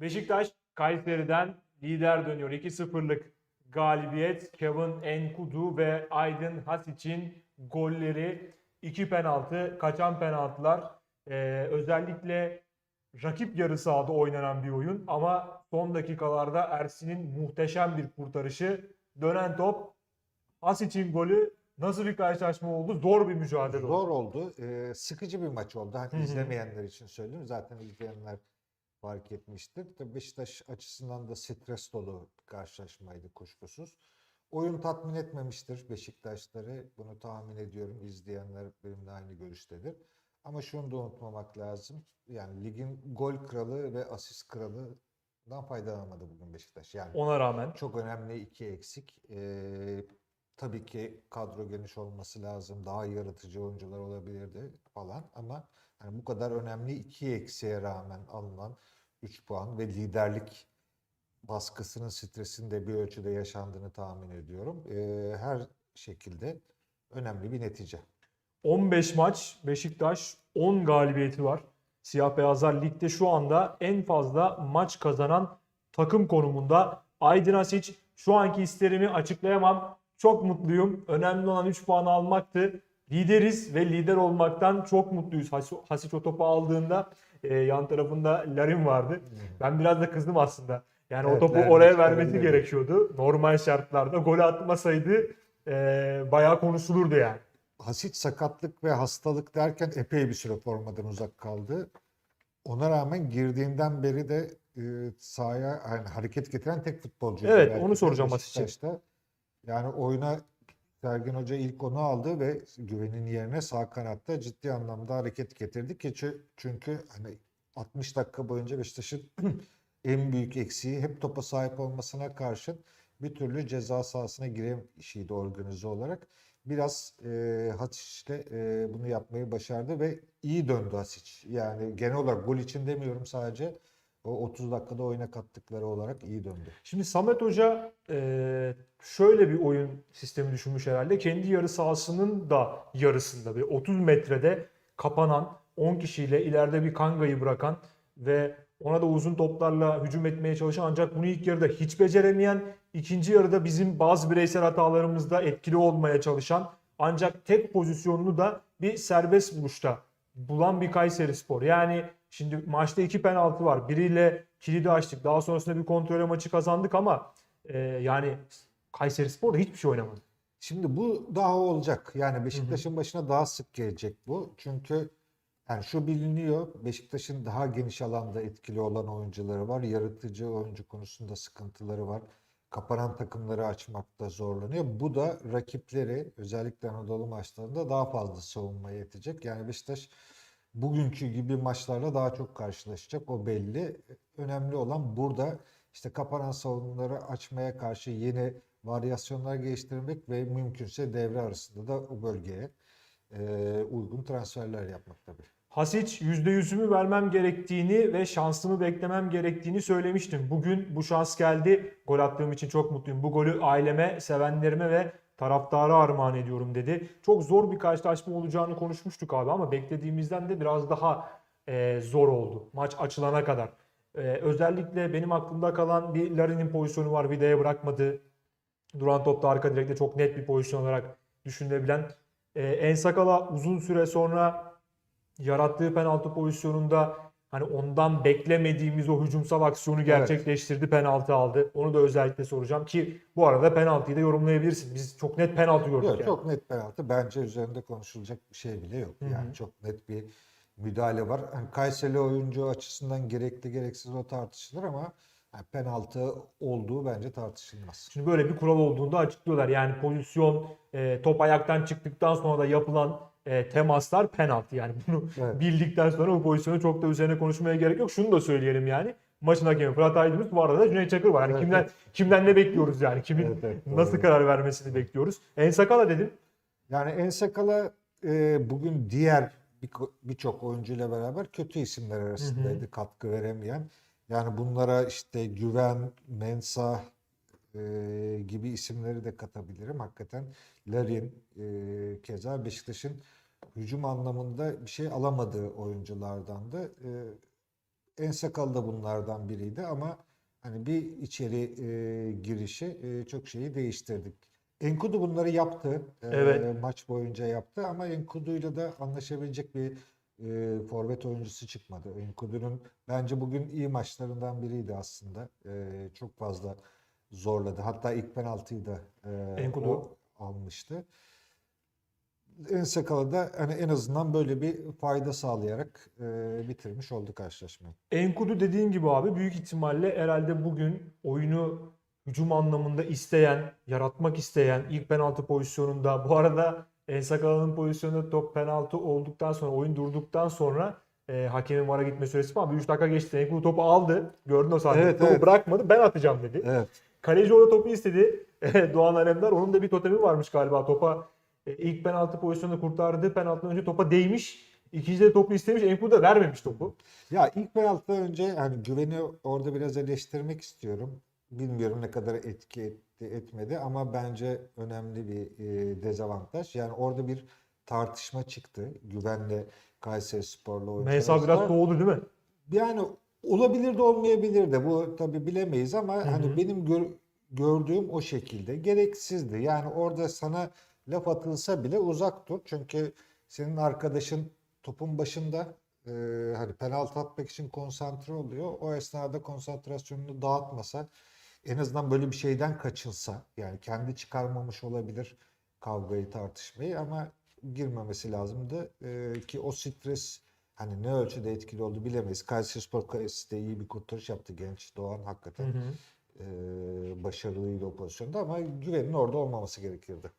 Beşiktaş Kayseri'den lider dönüyor. 2-0'lık galibiyet. Kevin Enkudu ve Aydın Hasic'in golleri. iki penaltı, kaçan penaltılar. Ee, özellikle rakip yarı sahada oynanan bir oyun ama son dakikalarda Ersin'in muhteşem bir kurtarışı. Dönen top Hasic'in golü nasıl bir karşılaşma oldu? Zor bir mücadele oldu. Zor oldu. Ee, sıkıcı bir maç oldu. Hani izlemeyenler için söylüyorum. Zaten izleyenler fark etmiştir. Tabii Beşiktaş açısından da stres dolu bir karşılaşmaydı kuşkusuz. Oyun tatmin etmemiştir Beşiktaşları. Bunu tahmin ediyorum. İzleyenler benimle aynı görüştedir. Ama şunu da unutmamak lazım. Yani ligin gol kralı ve asist kralından faydalanamadı bugün Beşiktaş. Yani Ona rağmen çok önemli iki eksik. Ee, tabii ki kadro geniş olması lazım. Daha yaratıcı oyuncular olabilirdi falan ama hani bu kadar önemli iki eksiğe rağmen alınan 3 puan ve liderlik baskısının stresinin de bir ölçüde yaşandığını tahmin ediyorum. Ee, her şekilde önemli bir netice. 15 maç Beşiktaş 10 galibiyeti var. Siyah Beyazlar ligde şu anda en fazla maç kazanan takım konumunda. Aydın Asiç şu anki isterimi açıklayamam. Çok mutluyum. Önemli olan 3 puan almaktı. Lideriz ve lider olmaktan çok mutluyuz. Has- Hasic o topu aldığında e, yan tarafında Larin vardı. Ben biraz da kızdım aslında. Yani o Evet, topu Larin oraya vermesi gerekiyordu. Normal şartlarda gol atmasaydı e, bayağı konuşulurdu yani. Hasit sakatlık ve hastalık derken epey bir süre formadan uzak kaldı. Ona rağmen girdiğinden beri de e, sahaya yani hareket getiren tek futbolcu. Evet, onu soracağım Hasic'e. Hasic'e. Yani oyuna Sergen Hoca ilk onu aldı ve güvenin yerine sağ kanatta ciddi anlamda hareket getirdi ki çü- çünkü hani 60 dakika boyunca Beşiktaş'ın en büyük eksiği hep topa sahip olmasına karşın bir türlü ceza sahasına giremeyişiydi organize olarak. Biraz e, Hasic'le e, bunu yapmayı başardı ve iyi döndü Hasic. Yani genel olarak gol için demiyorum sadece. O 30 dakikada oyuna kattıkları olarak iyi döndü. Şimdi Samet Hoca e, şöyle bir oyun sistemi düşünmüş herhalde. Kendi yarı sahasının da yarısında bir 30 metrede kapanan 10 kişiyle ileride bir Kanga'yı bırakan ve ona da uzun toplarla hücum etmeye çalışan ancak bunu ilk yarıda hiç beceremeyen, ikinci yarıda bizim bazı bireysel hatalarımızda etkili olmaya çalışan ancak tek pozisyonunu da bir serbest vuruşta bulan bir Kayseri Spor. Yani şimdi maçta iki penaltı var. Biriyle kilidi açtık. Daha sonrasında bir kontrole maçı kazandık ama e, yani Kayseri Spor da hiçbir şey oynamadı. Şimdi bu daha olacak. Yani Beşiktaş'ın başına daha sık gelecek bu. Çünkü yani şu biliniyor. Beşiktaş'ın daha geniş alanda etkili olan oyuncuları var. Yaratıcı oyuncu konusunda sıkıntıları var. Kapanan takımları açmakta zorlanıyor. Bu da rakipleri özellikle Anadolu maçlarında daha fazla savunmaya yetecek. Yani Beşiktaş bugünkü gibi maçlarla daha çok karşılaşacak. O belli. Önemli olan burada işte kapanan savunmaları açmaya karşı yeni varyasyonlar geliştirmek ve mümkünse devre arasında da o bölgeye e, uygun transferler yapmak tabii. Hasic %100'ümü vermem gerektiğini ve şansımı beklemem gerektiğini söylemiştim. Bugün bu şans geldi. Gol attığım için çok mutluyum. Bu golü aileme, sevenlerime ve taraftara armağan ediyorum dedi. Çok zor bir karşılaşma olacağını konuşmuştuk abi ama beklediğimizden de biraz daha e, zor oldu. Maç açılana kadar. E, özellikle benim aklımda kalan bir Larin'in pozisyonu var. Vida'ya bırakmadı. Duran topta arka direkte çok net bir pozisyon olarak düşünülebilen. E, Ensakala uzun süre sonra yarattığı penaltı pozisyonunda hani ondan beklemediğimiz o hücumsal aksiyonu gerçekleştirdi, penaltı aldı. Onu da özellikle soracağım ki bu arada penaltıyı da yorumlayabilirsin. Biz çok net penaltı gördük Yok, yani. Çok net penaltı. Bence üzerinde konuşulacak bir şey bile yok. Hı Yani çok net bir müdahale var. Yani Kayseri oyuncu açısından gerekli gereksiz o tartışılır ama yani penaltı olduğu bence tartışılmaz. Şimdi böyle bir kural olduğunda açıklıyorlar. Yani pozisyon e, top ayaktan çıktıktan sonra da yapılan e, temaslar penaltı. Yani bunu Evet. bildikten sonra bu pozisyonu çok da üzerine konuşmaya gerek yok. Şunu da söyleyelim yani. Maçın hakemi Fırat Aydınus bu arada da Cüneyt Çakır var. Yani Evet, kimden evet. kimden ne bekliyoruz yani? Kimin Evet, evet, doğru. nasıl karar vermesini bekliyoruz? Ensakala dedim. Yani Ensakala e, bugün diğer bir- birçok oyuncuyla beraber kötü isimler arasındaydı katkı veremeyen. Yani bunlara işte Güven, Mensah e, gibi isimleri de katabilirim. Hakikaten Larin e, keza Beşiktaş'ın hücum anlamında bir şey alamadığı oyunculardandı. E, Ensakal da bunlardan biriydi ama hani bir içeri e, girişi e, çok şeyi değiştirdik. Enkudu bunları yaptı. E, Evet. maç boyunca yaptı ama Enkudu'yla da anlaşabilecek bir e, forvet oyuncusu çıkmadı. Enkudu'nun bence bugün iyi maçlarından biriydi aslında. E, çok fazla zorladı. Hatta ilk penaltıyı da e, Enkudu. o almıştı. Ensakal'a da hani en azından böyle bir fayda sağlayarak e, bitirmiş oldu karşılaşmayı. Enkudu dediğin gibi abi büyük ihtimalle herhalde bugün oyunu hücum anlamında isteyen, yaratmak isteyen ilk penaltı pozisyonunda bu arada Ensakala'nın pozisyonunda top penaltı olduktan sonra oyun durduktan sonra e, hakemin VAR'a gitme süresi var. Bir 3 dakika geçti. Enkudu topu aldı. Gördün o sahneyi. Evet, topu evet. bırakmadı. Ben atacağım dedi. Evet. Kaleci orada topu istedi. Doğan Alemdar. Onun da bir totemi varmış galiba. Topa e, ilk penaltı pozisyonunda kurtardığı penaltıdan önce topa değmiş. İkinci de topu istemiş. Enkudu da vermemiş topu. Ya ilk penaltıdan önce hani güveni orada biraz eleştirmek istiyorum. Bilmiyorum ne kadar etki etti etmedi ama bence önemli bir e, dezavantaj. Yani orada bir tartışma çıktı. Güvenle Kayserispor'la oyuncular Mensah biraz arasında. soğudu değil mi? Yani olabilir de olmayabilir de bu tabii bilemeyiz ama hı. hani benim gör- gördüğüm o şekilde gereksizdi. Yani orada sana laf atılsa bile uzak dur. Çünkü senin arkadaşın topun başında e, hani penaltı atmak için konsantre oluyor. O esnada konsantrasyonunu dağıtmasa en azından böyle bir şeyden kaçınsa yani kendi çıkarmamış olabilir kavgayı tartışmayı ama girmemesi lazımdı. E, ki o stres Hani ne ölçüde etkili oldu bilemeyiz. Kayserispor Kalesi de iyi bir kurtarış yaptı genç Doğan hakikaten. Hı hı. Ee, başarılıydı o pozisyonda ama güvenin orada olmaması gerekirdi.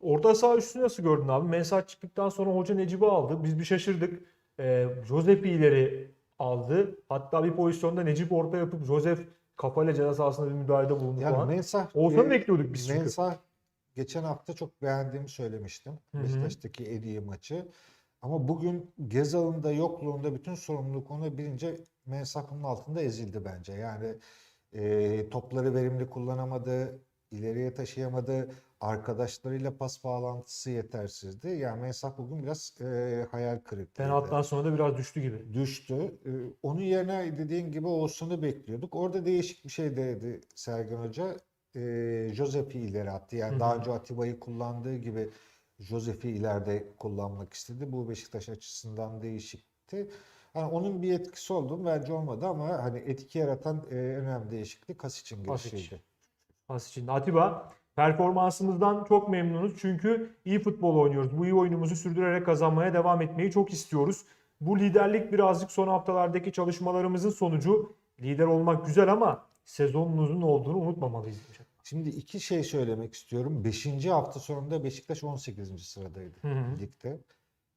Orta saha üstünü nasıl gördün abi? Mensah çıktıktan sonra hoca Necip'i aldı. Biz bir şaşırdık. Ee, Josep'i ileri aldı. Hatta bir pozisyonda Necip orta yapıp Joseph kafayla ceza sahasında bir müdahalede bulundu Yani falan. Mensah Oğuzhan'ı e, bekliyorduk biz çünkü. Mensah geçen hafta çok beğendiğimi söylemiştim. Beşiktaş'taki en iyi maçı. Ama bugün Gezal'ın da yokluğunda bütün sorumluluk ona bilince Mensah bunun altında ezildi bence. Yani e, topları verimli kullanamadı, ileriye taşıyamadı, arkadaşlarıyla pas bağlantısı yetersizdi. Yani Mensah bugün biraz e, hayal kırıklığıydı. Penaltıdan sonra da biraz düştü gibi. düştü. Ee, Onun yerine dediğin gibi Oğuzhan'ı bekliyorduk. Orada değişik bir şey dedi Sergen Hoca. Ee, Josep'i ileri attı. Yani Hı daha önce Atiba'yı kullandığı gibi Josep'i ileride kullanmak istedi. Bu Beşiktaş açısından değişikti. Yani onun bir etkisi oldu mu? Bence olmadı ama hani etki yaratan e, önemli değişiklik Hasic'in Hasic. girişiydi. Pas için. Atiba performansımızdan çok memnunuz çünkü iyi futbol oynuyoruz. Bu iyi oyunumuzu sürdürerek kazanmaya devam etmeyi çok istiyoruz. Bu liderlik birazcık son haftalardaki çalışmalarımızın sonucu. Lider olmak güzel ama sezonun uzun olduğunu unutmamalıyız. Şimdi iki şey söylemek istiyorum. Beşinci hafta sonunda Beşiktaş 18. sıradaydı Hı hı. ligde.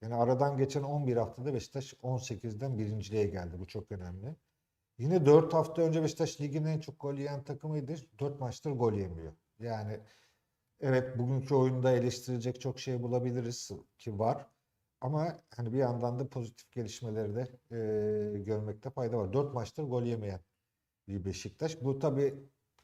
Yani aradan geçen 11 haftada Beşiktaş 18'den birinciliğe geldi. Bu çok önemli. Yine 4 hafta önce Beşiktaş ligin en çok gol yiyen takımıydı. 4 maçtır gol yemiyor. Yani evet bugünkü oyunda eleştirilecek çok şey bulabiliriz ki var. Ama hani bir yandan da pozitif gelişmeleri de e, görmekte fayda var. 4 maçtır gol yemeyen bir Beşiktaş. Bu tabii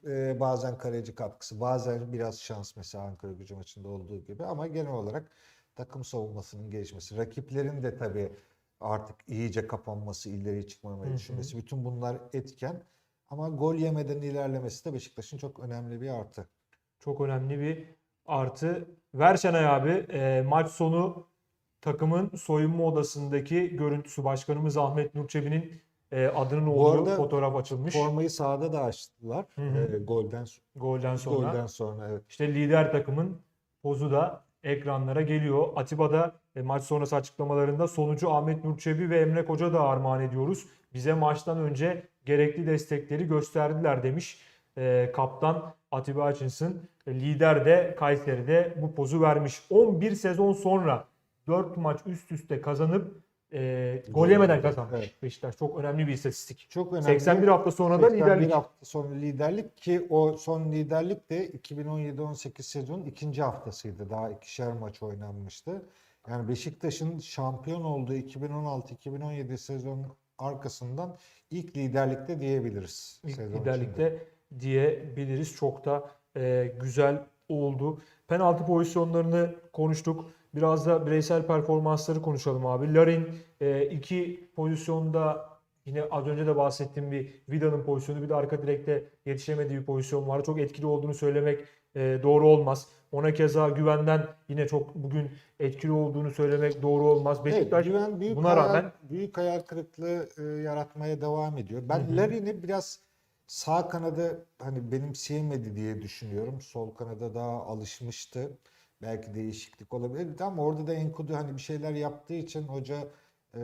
e, bazen kaleci katkısı, bazen biraz şans mesela Ankara Gücü maçında olduğu gibi ama genel olarak takım savunmasının gelişmesi, rakiplerin de tabii artık iyice kapanması, ileri çıkmamayı düşünmesi, bütün bunlar etken. Ama gol yemeden ilerlemesi de Beşiktaş'ın çok önemli bir artı. Çok önemli bir artı. Ver Şenay abi e, maç sonu takımın soyunma odasındaki görüntüsü başkanımız Ahmet Nurçebi'nin e, adının olduğu fotoğraf açılmış. Formayı sahada da açtılar. Hı hı. e, golden Golden sonra. golden sonra evet. İşte lider takımın pozu da ekranlara geliyor. Atiba'da e, maç sonrası açıklamalarında sonucu Ahmet Nurçebi ve Emre Koca da armağan ediyoruz. Bize maçtan önce gerekli destekleri gösterdiler demiş. E, kaptan Atiba Hutchinson. E, lider de Kayseri'de bu pozu vermiş. 11 sezon sonra 4 maç üst üste kazanıp e, gol yemeden kazanmış Evet. Beşiktaş. Çok önemli bir istatistik. Çok önemli. 81 hafta sonra da 81 liderlik. hafta sonra liderlik ki o son liderlik de 2017-18 sezonun ikinci haftasıydı. Daha ikişer maç oynanmıştı. Yani Beşiktaş'ın şampiyon olduğu 2016-2017 sezonun arkasından ilk liderlikte diyebiliriz. İlk sezon içinde. Diyebiliriz. Çok da e, güzel oldu. Penaltı pozisyonlarını konuştuk. Biraz da bireysel performansları konuşalım abi. Larin e, iki pozisyonda Yine az önce de bahsettiğim bir Vida'nın pozisyonu bir de arka direkte yetişemediği bir pozisyon vardı. Çok etkili olduğunu söylemek e, doğru olmaz. Ona keza güvenden yine çok bugün etkili olduğunu söylemek doğru olmaz. Evet, Beşiktaş güven büyük buna hayal, rağmen büyük hayal kırıklığı e, yaratmaya devam ediyor. Ben. Larin'i biraz sağ kanada hani benimseyemedi diye düşünüyorum. Sol kanada daha alışmıştı. Belki değişiklik olabilirdi ama orada da Enkudu hani bir şeyler yaptığı için hoca e,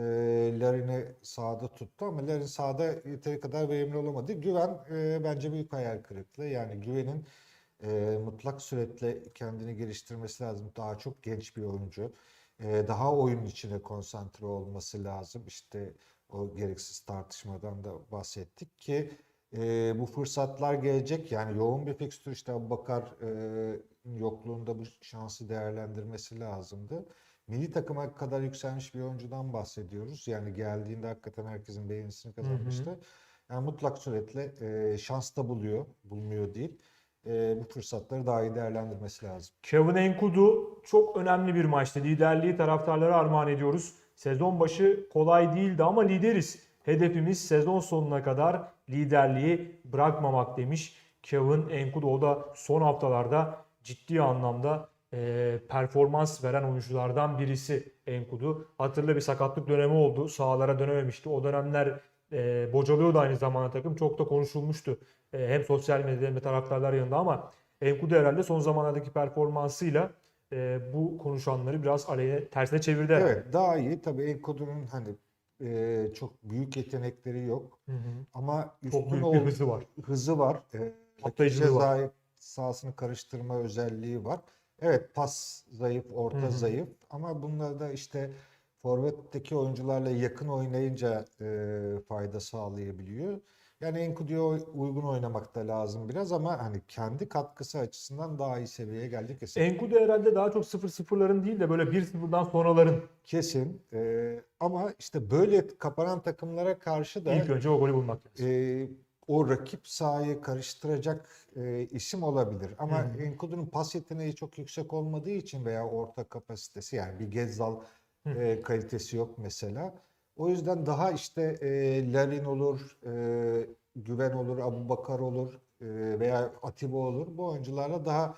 Larin'i sağda tuttu ama Larin sağda yeteri kadar verimli olamadı. Güven e, bence büyük hayal kırıklığı. Yani güvenin e, mutlak suretle kendini geliştirmesi lazım. Daha çok genç bir oyuncu. E, daha oyunun içine konsantre olması lazım. İşte o gereksiz tartışmadan da bahsettik ki e, bu fırsatlar gelecek. Yani yoğun bir fikstür işte Abubakar e, yokluğunda bu şansı değerlendirmesi lazımdı. Milli takıma kadar yükselmiş bir oyuncudan bahsediyoruz. Yani geldiğinde hakikaten herkesin beğenisini kazanmıştı. Yani mutlak suretle e, şans da buluyor, bulmuyor değil. E, bu fırsatları daha iyi değerlendirmesi lazım. Kevin Enkudu çok önemli bir maçtı. Liderliği taraftarlara armağan ediyoruz. Sezon başı kolay değildi ama lideriz. Hedefimiz sezon sonuna kadar liderliği bırakmamak demiş Kevin Enkudu. O da son haftalarda ciddi anlamda e, performans veren oyunculardan birisi Enkudu. Hatırla bir sakatlık dönemi oldu. Sahalara dönememişti. O dönemler e, bocalıyordu aynı zamanda takım. Çok da konuşulmuştu. E, hem sosyal medyada hem de taraftarlar yanında ama Enkudu herhalde son zamanlardaki performansıyla e, bu konuşanları biraz aleyhine tersine çevirdi. Evet, daha iyi. Tabii Enkudu'nun hani e, çok büyük yetenekleri yok Hı hı. ama Çok üstün büyük bir hızı var. hızı var. E, Patlayıcılığı var. sahasını karıştırma özelliği var. Evet, pas zayıf, orta Hı hı. zayıf ama bunlar da işte forvetteki oyuncularla yakın oynayınca e, fayda sağlayabiliyor. Yani Enkudu'ya uygun oynamak da lazım biraz ama hani kendi katkısı açısından daha iyi seviyeye geldi kesin. Enkudu herhalde daha çok 0-0'ların değil de böyle 1-0'dan sonraların Kesin. Ee, ama işte böyle kapanan takımlara karşı da ilk önce o golü bulmak lazım. e, o rakip sahayı karıştıracak e, isim olabilir. Ama hı. Enkudu'nun pas yeteneği çok yüksek olmadığı için veya orta kapasitesi yani bir Gezzal e, kalitesi yok mesela. O yüzden daha işte e, Larin olur, e, Güven olur, Abubakar olur e, veya Atiba olur. Bu oyuncularla daha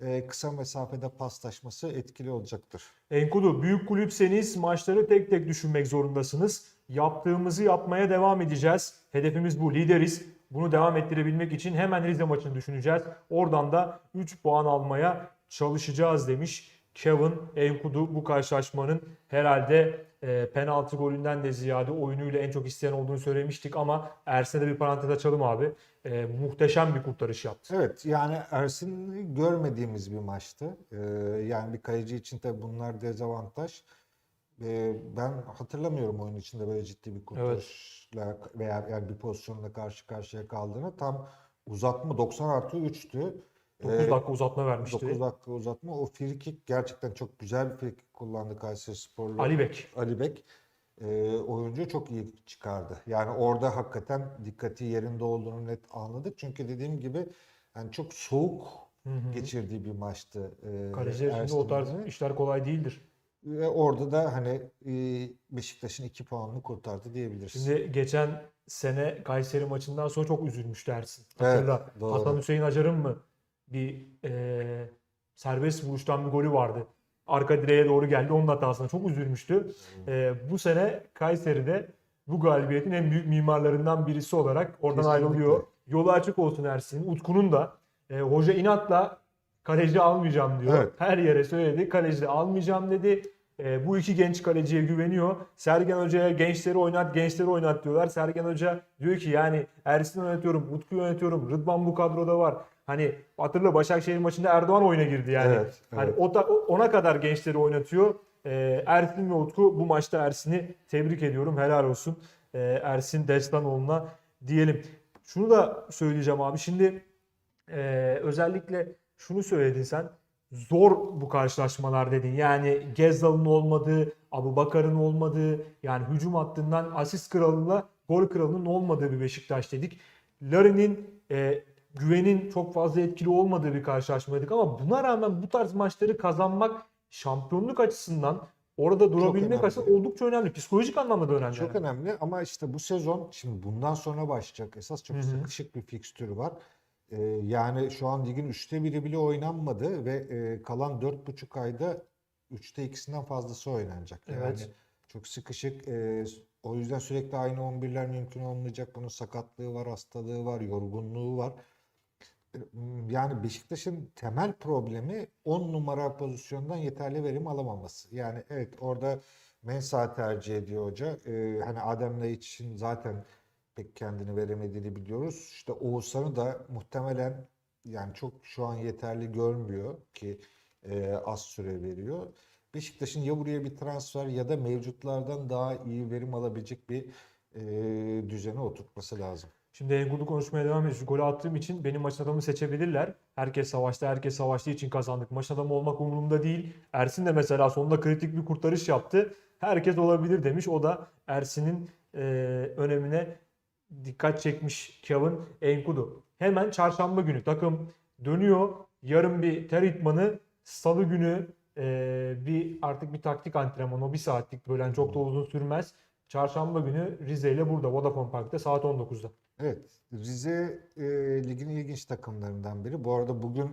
e, kısa mesafede paslaşması etkili olacaktır. Enkudu büyük kulüpseniz maçları tek tek düşünmek zorundasınız. Yaptığımızı yapmaya devam edeceğiz. Hedefimiz bu. Lideriz. Bunu devam ettirebilmek için hemen Rize maçını düşüneceğiz. Oradan da 3 puan almaya çalışacağız demiş Kevin Enkudu bu karşılaşmanın herhalde e, penaltı golünden de ziyade oyunuyla en çok isteyen olduğunu söylemiştik ama Ersin'e de bir parantez açalım abi. E, muhteşem bir kurtarış yaptı. Evet yani Ersin'i görmediğimiz bir maçtı. Ee, yani bir kaleci için de bunlar dezavantaj. Ee, ben hatırlamıyorum oyun içinde böyle ciddi bir kurtarışla veya yani bir pozisyonla karşı karşıya kaldığını. Tam uzatma 90 artı 3'tü. 9 dakika uzatma vermişti. 9 dakika uzatma. O free kick gerçekten çok güzel bir free kick kullandı Kayseri Sporlu. Ali Bek. Ali Bek e, oyuncu çok iyi çıkardı. Yani orada hakikaten dikkati yerinde olduğunu net anladık. Çünkü dediğim gibi yani çok soğuk Hı hı. geçirdiği bir maçtı. E, Kaleciler için o tarz işler kolay değildir. Ve orada da hani e, Beşiktaş'ın 2 puanını kurtardı diyebiliriz. Şimdi geçen sene Kayseri maçından sonra çok üzülmüştü Ersin. Evet, Hatırla. doğru. Hasan Hüseyin Acar'ın mı bir e, serbest vuruştan bir golü vardı. Arka direğe doğru geldi. Onun hatasına çok üzülmüştü. E, bu sene Kayseri'de bu galibiyetin en büyük mimarlarından birisi olarak oradan Kesinlikle. ayrılıyor. Yolu açık olsun Ersin'in. Utku'nun da e, hoca inatla kaleci almayacağım diyor. Evet. Her yere söyledi. Kaleci almayacağım dedi. E, bu iki genç kaleciye güveniyor. Sergen Hoca'ya gençleri oynat, gençleri oynat diyorlar. Sergen Hoca diyor ki yani Ersin'i yönetiyorum, Utku'yu yönetiyorum. Rıdvan bu kadroda var. Hani hatırla Başakşehir maçında Erdoğan oyuna girdi yani. Evet, Hani evet. o da, ona kadar gençleri oynatıyor. E, Ersin ve Utku bu maçta Ersin'i tebrik ediyorum. Helal olsun. E, Ersin Destanoğlu'na diyelim. Şunu da söyleyeceğim abi. Şimdi ee, özellikle şunu söyledin sen. Zor bu karşılaşmalar dedin. Yani Gezzal'ın olmadığı, Abu Bakar'ın olmadığı, yani hücum hattından asist kralıyla gol kralının olmadığı bir Beşiktaş dedik. Larin'in e, güvenin çok fazla etkili olmadığı bir karşılaşma dedik ama buna rağmen bu tarz maçları kazanmak şampiyonluk açısından orada durabilmek aslında oldukça önemli. Psikolojik anlamda da önemli. Çok yani. önemli ama işte bu sezon şimdi bundan sonra başlayacak. Esas çok Hı hı. sıkışık bir fikstürü var. Ee, yani şu an ligin üçte biri bile oynanmadı ve e, kalan dört buçuk ayda üçte ikisinden fazlası oynanacak. Yani Evet. çok sıkışık. Ee, o yüzden sürekli aynı 11'ler mümkün olmayacak. Bunun sakatlığı var, hastalığı var, yorgunluğu var. Yani Beşiktaş'ın temel problemi 10 numara pozisyondan yeterli verim alamaması. Yani evet orada Mensah tercih ediyor hoca. Ee, hani Adem için zaten pek kendini veremediğini biliyoruz. İşte Oğuzhan'ı da muhtemelen yani çok şu an yeterli görmüyor ki e, az süre veriyor. Beşiktaş'ın ya buraya bir transfer ya da mevcutlardan daha iyi verim alabilecek bir e, düzene oturtması lazım. Şimdi Enkudu konuşmaya devam ediyoruz. Golü attığım için benim maç adamı seçebilirler. Herkes savaşta, herkes savaştığı için kazandık. Maç adamı olmak umurumda değil. Ersin de mesela sonunda kritik bir kurtarış yaptı. Herkes olabilir demiş. O da Ersin'in e, önemine dikkat çekmiş Kevin Enkudu. Hemen çarşamba günü takım dönüyor. Yarın bir ter itmanı, salı günü e, bir artık bir taktik antrenman o bir saatlik böyle çok da uzun sürmez. Çarşamba günü Rize ile burada Vodafone Park'ta saat 19'da. Evet, Rize e, ligin ilginç takımlarından biri. Bu arada bugün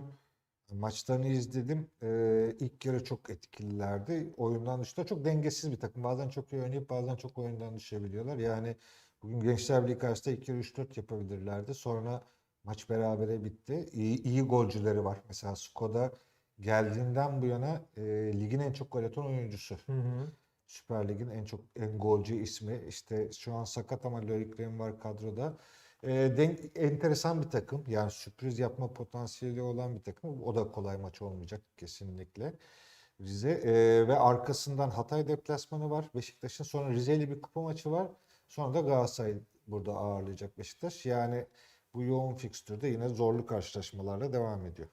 maçlarını izledim. E, ilk yarı çok etkililerdi. Oyundan dışında çok dengesiz bir takım. Bazen çok iyi oynayıp bazen çok oyundan düşebiliyorlar. Yani bugün Gençler Birliği karşısında ilk yarı 3-4 yapabilirlerdi. Sonra maç berabere bitti. İyi, iyi golcüleri var. Mesela Skoda geldiğinden bu yana e, ligin en çok gol atan oyuncusu. Hı hı. Süper Lig'in en çok en golcü ismi. İşte şu an sakat ama Loic var kadroda. Ee, denk, enteresan bir takım. Yani sürpriz yapma potansiyeli olan bir takım. O da kolay maç olmayacak kesinlikle. Rize Ee, ve arkasından Hatay deplasmanı var. Beşiktaş'ın sonra Rize ile bir kupa maçı var. Sonra da Galatasaray burada ağırlayacak Beşiktaş. Yani bu yoğun fikstürde yine zorlu karşılaşmalarla devam ediyor.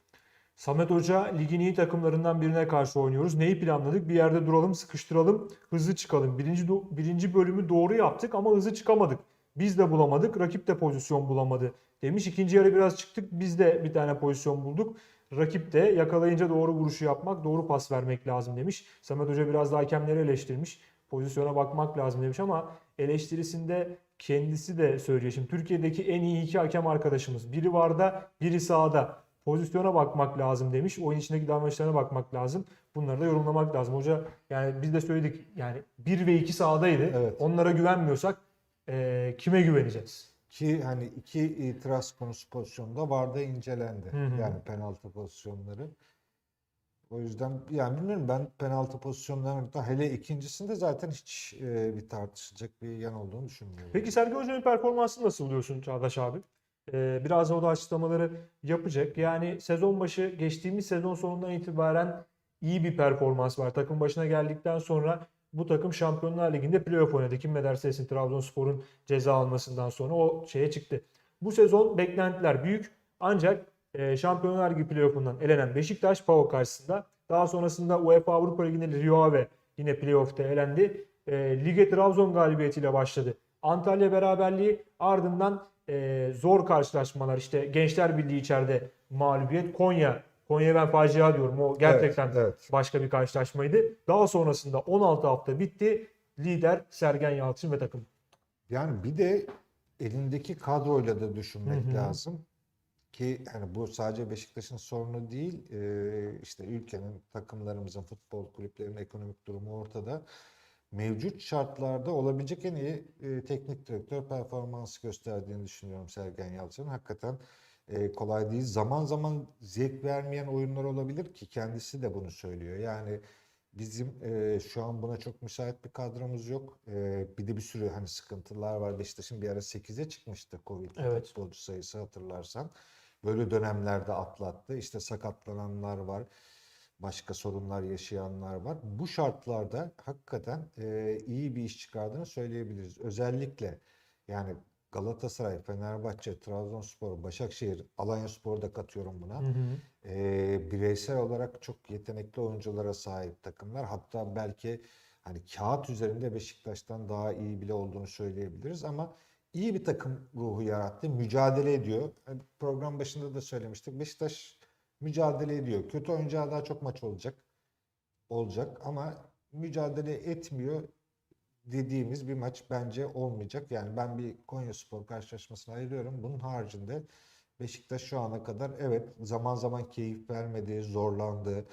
Samet Hoca ligin iyi takımlarından birine karşı oynuyoruz. Neyi planladık? Bir yerde duralım, sıkıştıralım, hızlı çıkalım. Birinci, birinci bölümü doğru yaptık ama hızlı çıkamadık. Biz de bulamadık, rakip de pozisyon bulamadı demiş. İkinci yarı biraz çıktık, biz de bir tane pozisyon bulduk. Rakip de yakalayınca doğru vuruşu yapmak, doğru pas vermek lazım demiş. Samet Hoca biraz da hakemleri eleştirmiş. Pozisyona bakmak lazım demiş ama eleştirisinde kendisi de söylüyor. Şimdi Türkiye'deki en iyi iki hakem arkadaşımız. Biri varda, biri sağda. Pozisyona bakmak lazım demiş. Oyun içindeki davranışlarına bakmak lazım. Bunları da yorumlamak lazım. Hoca yani biz de söyledik yani 1 ve 2 sahadaydı. Evet. Onlara güvenmiyorsak eee, kime güveneceğiz? Ki hani iki itiraz konusu pozisyonda VAR'da incelendi. Hı hı. Yani penaltı pozisyonları. O yüzden yani bilmiyorum ben penaltı pozisyonlarında hele ikincisinde zaten hiç e, bir tartışılacak bir yan olduğunu düşünmüyorum. Peki Sergen Hoca'nın performansını nasıl buluyorsun Çağdaş abi? Ee, biraz o da açıklamaları yapacak. Yani sezon başı geçtiğimiz sezon sonundan itibaren iyi bir performans var. Takım başına geldikten sonra bu takım Şampiyonlar Ligi'nde playoff oynadı. Kim ne derse desin Trabzonspor'un ceza almasından sonra o şeye çıktı. Bu sezon beklentiler büyük ancak e, Şampiyonlar Ligi playoff'undan elenen Beşiktaş PAOK karşısında daha sonrasında UEFA Avrupa Ligi'nde Rio Ave yine playoff'ta elendi. E, lige Trabzon galibiyetiyle başladı. Antalya beraberliği ardından e, zor karşılaşmalar işte Gençler Birliği içeride mağlubiyet Konya. Konya'ya ben facia diyorum. O gerçekten Evet, evet. başka bir karşılaşmaydı. Daha sonrasında 16 hafta bitti. Lider Sergen Yalçın ve takım. Yani bir de elindeki kadroyla da düşünmek Hı hı. lazım. Ki hani bu sadece Beşiktaş'ın sorunu değil, e, işte ülkenin, takımlarımızın, futbol kulüplerinin ekonomik durumu ortada. Mevcut şartlarda olabilecek en iyi e, teknik direktör performansı gösterdiğini düşünüyorum Sergen Yalçın'ın. Hakikaten e, kolay değil. Zaman zaman zevk vermeyen oyunlar olabilir ki kendisi de bunu söylüyor. Yani bizim e, şu an buna çok müsait bir kadromuz yok. E, bir de bir sürü hani sıkıntılar var. Beşiktaş'ın bir ara 8'e çıkmıştı Covid Evet. futbolcu sayısı hatırlarsan. Böyle dönemlerde atlattı. İşte sakatlananlar var. Başka sorunlar yaşayanlar var. Bu şartlarda hakikaten e, iyi bir iş çıkardığını söyleyebiliriz. Özellikle yani Galatasaray, Fenerbahçe, Trabzonspor, Başakşehir, Alanyaspor'u da katıyorum buna. E, bireysel olarak çok yetenekli oyunculara sahip takımlar. Hatta belki hani kağıt üzerinde Beşiktaş'tan daha iyi bile olduğunu söyleyebiliriz ama iyi bir takım ruhu yarattı. Mücadele ediyor. Hani program başında da söylemiştik. Beşiktaş mücadele ediyor. Kötü oyuncağı daha çok maç olacak. Olacak ama mücadele etmiyor dediğimiz bir maç bence olmayacak. Yani ben bir Konyaspor karşılaşmasını ayırıyorum. Bunun haricinde Beşiktaş şu ana kadar evet zaman zaman keyif vermedi, zorlandı.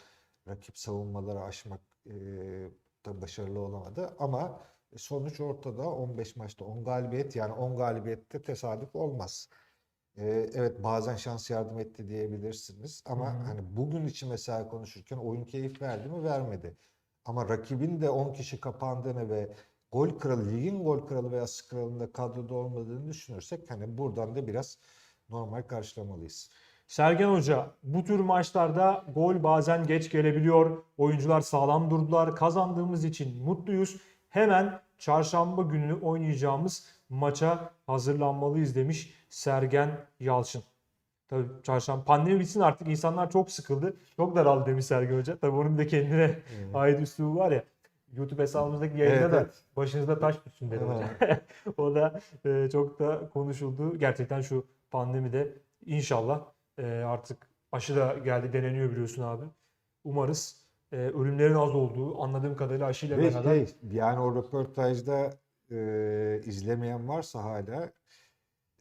Rakip savunmaları aşmak e, da başarılı olamadı ama sonuç ortada. 15 maçta 10 galibiyet yani 10 galibiyette tesadüf olmaz. Ee, evet bazen şans yardım etti diyebilirsiniz ama hı. hani bugün için mesela konuşurken oyun keyif verdi mi vermedi. Ama rakibin de 10 kişi kapandığını ve gol kralı, ligin gol kralı veya kralında kadroda olmadığını düşünürsek hani buradan da biraz normal karşılamalıyız. Sergen Hoca bu tür maçlarda gol bazen geç gelebiliyor. Oyuncular sağlam durdular. Kazandığımız için mutluyuz. Hemen çarşamba günü oynayacağımız maça hazırlanmalıyız demiş Sergen Yalçın. Tabii çarşamba pandemi bitsin artık insanlar çok sıkıldı. Çok daraldı demiş Sergen Hoca. Tabii onun da kendine ait üslubu var ya. YouTube hesabımızdaki yayında Evet, da evet. başınızda taş düşsün dedi hocam. o da e, çok da konuşuldu. Gerçekten şu pandemide inşallah e, artık aşı da geldi deneniyor biliyorsun abi. Umarız e, ölümlerin az olduğu anladığım kadarıyla aşıyla Ve beraber şey, yani o röportajda e, izlemeyen varsa hala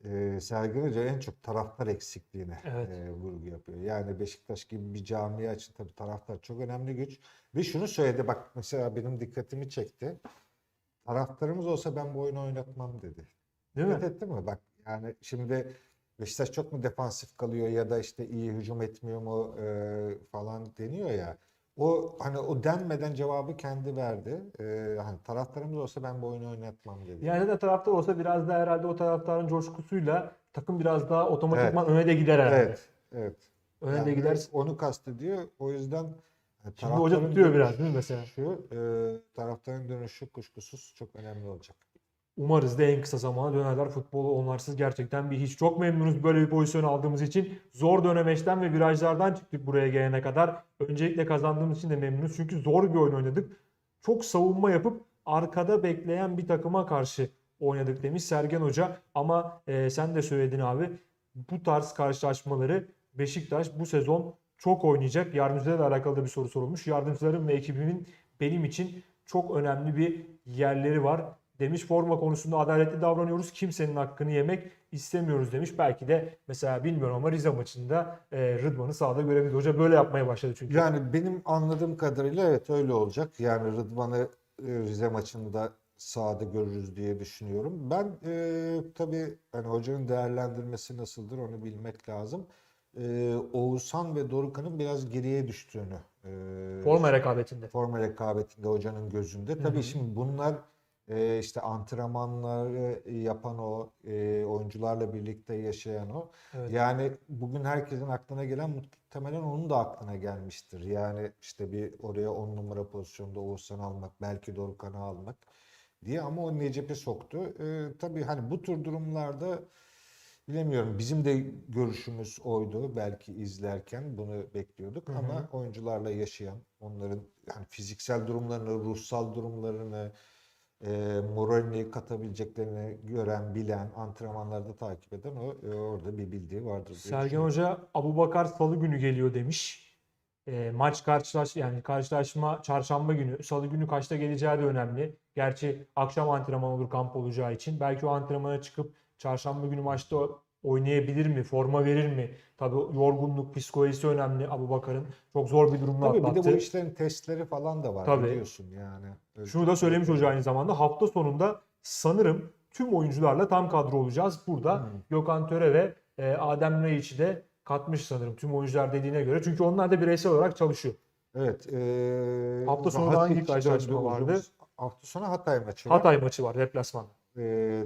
e, Sergen Hoca en çok taraftar eksikliğine Evet. e, vurgu yapıyor. Yani Beşiktaş gibi bir camia için tabii taraftar çok önemli güç. Ve şunu söyledi bak mesela benim dikkatimi çekti. Taraftarımız olsa ben bu oyunu oynatmam dedi. değil mi? Dikkat ettin mi? Bak yani şimdi Beşiktaş çok mu defansif kalıyor ya da işte iyi hücum etmiyor mu e, falan deniyor ya. O hani o denmeden cevabı kendi verdi. E, hani taraftarımız olsa ben bu oyunu oynatmam dedi. Yani de taraftar olsa biraz da herhalde o taraftarın coşkusuyla takım biraz daha otomatikman öne de gider herhalde. Evet, evet. Öne de Yani gider. onu kastediyor. O yüzden hani Şimdi hoca tutuyor biraz değil mi mesela? Şu e, taraftarın dönüşü kuşkusuz çok önemli olacak. Umarız da en kısa zamanda dönerler. Futbolu onlarsız gerçekten bir hiç. Çok memnunuz böyle bir pozisyon aldığımız için. Zor dönemeçten ve virajlardan çıktık buraya gelene kadar. Öncelikle kazandığımız için de memnunuz. Çünkü zor bir oyun oynadık. Çok savunma yapıp arkada bekleyen bir takıma karşı oynadık demiş Sergen Hoca. Ama e, sen de söyledin abi. Bu tarz karşılaşmaları Beşiktaş bu sezon çok oynayacak. Yardımcılarla alakalı da bir soru sorulmuş. Yardımcılarım ve ekibimin benim için çok önemli bir yerleri var demiş. Forma konusunda adaletli davranıyoruz. Kimsenin hakkını yemek istemiyoruz demiş. Belki de mesela bilmiyorum ama Rize maçında e, Rıdvan'ı sahada görebiliriz. Hoca böyle yapmaya başladı çünkü. Yani benim anladığım kadarıyla evet öyle olacak. Yani Rıdvan'ı e, Rize maçında sahada görürüz diye düşünüyorum. Ben e, tabii hani hocanın değerlendirmesi nasıldır onu bilmek lazım. E, Oğuzhan ve Dorukhan'ın biraz geriye düştüğünü e, Forma rekabetinde. forma rekabetinde hocanın gözünde. Tabii şimdi bunlar e, işte antrenmanları yapan o e, oyuncularla birlikte yaşayan o. Evet. Yani bugün herkesin aklına gelen muhtemelen onun da aklına gelmiştir. Yani işte bir oraya 10 numara pozisyonda Oğuzhan'ı almak, belki Dorukhan'ı almak diye ama o Necip'i soktu. E, tabii hani bu tür durumlarda bilemiyorum. Bizim de görüşümüz oydu belki izlerken bunu bekliyorduk Hı hı. ama oyuncularla yaşayan, onların yani fiziksel durumlarını, ruhsal durumlarını, e, moralini katabileceklerini gören, bilen, antrenmanlarda takip eden o e, orada bir bildiği vardır Sergen. Hoca Abubakar Salı günü geliyor demiş. E, maç karşılaş yani karşılaşma çarşamba günü. Salı günü kaçta geleceği de önemli. Gerçi akşam antrenman olur kamp olacağı için. Belki o antrenmana çıkıp çarşamba günü maçta oynayabilir mi? Forma verir mi? Tabii yorgunluk, psikolojisi önemli Abubakar'ın. Çok zor bir durumda Tabii bir de atlattı. bu işlerin testleri falan da var Tabii. biliyorsun yani. Öyle Şunu da söylemiş hoca aynı zamanda. Hafta sonunda sanırım tüm oyuncularla tam kadro olacağız. Burada Hmm. Gökhan Töre ve e, Adem Raiç'i de katmış sanırım tüm oyuncular dediğine göre. Çünkü onlar da bireysel olarak çalışıyor. Evet. E, Hafta sonu hangi karşılaşma vardı? Hafta sonu Hatay maçı var. Hatay maçı var deplasmanda. e,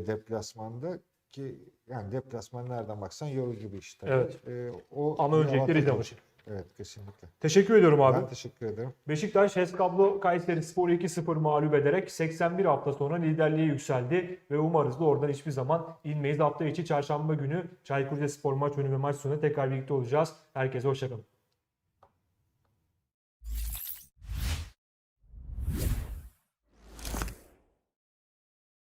deplasmanda ki yani deplasman nereden baksan yorucu bir iş tabii. Evet. E, o Ama öncelikle Rize maçı. Evet kesinlikle. Teşekkür ediyorum abi. Ben teşekkür ederim. Beşiktaş HES Kablo Kayseri Spor'u 2-0 mağlup ederek 81 hafta sonra liderliğe yükseldi ve umarız da oradan hiçbir zaman inmeyiz. Hafta içi çarşamba günü Çaykur Rizespor maç önü ve maç sonu tekrar birlikte olacağız. Herkese hoşçakalın.